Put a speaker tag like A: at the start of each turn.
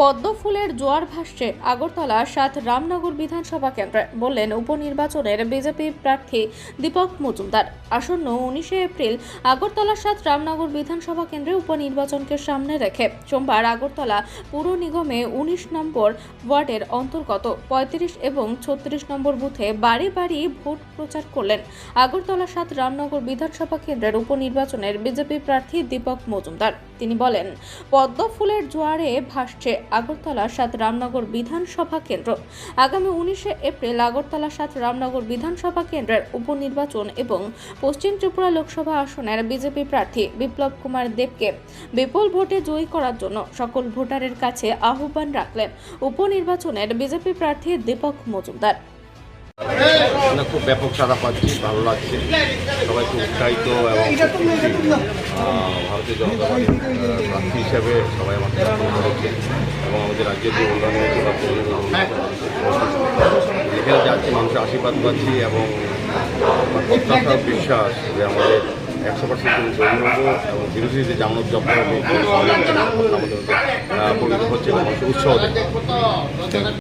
A: পদ্ম ফুলের জোয়ার ভাসছে আগরতলা সাত রামনগর বিধানসভা কেন্দ্রে, বললেন উপনির্বাচনের বিজেপি প্রার্থী দীপক মজুমদার। আসন্ন উনিশে এপ্রিল আগরতলা সাত রামনগর বিধানসভা কেন্দ্রে উপনির্বাচনকে সামনে রেখে সোমবার আগরতলা পুর নিগমে উনিশ নম্বর ওয়ার্ডের অন্তর্গত পঁয়ত্রিশ এবং ছত্রিশ নম্বর বুথে বাড়ি বাড়ি ভোট প্রচার করলেন আগরতলা সাত রামনগর বিধানসভা কেন্দ্রের উপনির্বাচনের বিজেপি প্রার্থী দীপক মজুমদার। তিনি বলেন পদ্ম ফুলের জোয়ারে ভাসছে আগরতলা সাত রামনগর বিধানসভা কেন্দ্র। আগামী উনিশে এপ্রিল আগরতলা সাত রামনগর বিধানসভা কেন্দ্রের উপনির্বাচন এবং পশ্চিম ত্রিপুরা লোকসভা আসনের বিজেপি প্রার্থী বিপ্লব কুমার দেবকে বিপুল ভোটে জয়ী করার জন্য সকল ভোটারের কাছে আহ্বান রাখলেন। উপনির্বাচনের বিজেপি প্রার্থী দীপক মজুমদার।
B: আমরা খুব ব্যাপক সারা পাচ্ছি, ভালো লাগছে। সবাই খুব উৎসাহিত এবং ভারতীয় জনতা পার্টির প্রার্থী হিসেবে সবাই আমাকে করেছে এবং আমাদের রাজ্যের যে উন্নয়ন হয়েছে বা যেখানে যাচ্ছি, মানুষের আশীর্বাদ পাচ্ছি এবং প্রত্যাশা বিশ্বাস যে আমাদের একশো পার্সেন্ট জয়ী এবং বিরোধী যে জামানত জব্দ আমাদের হচ্ছে উৎসাহ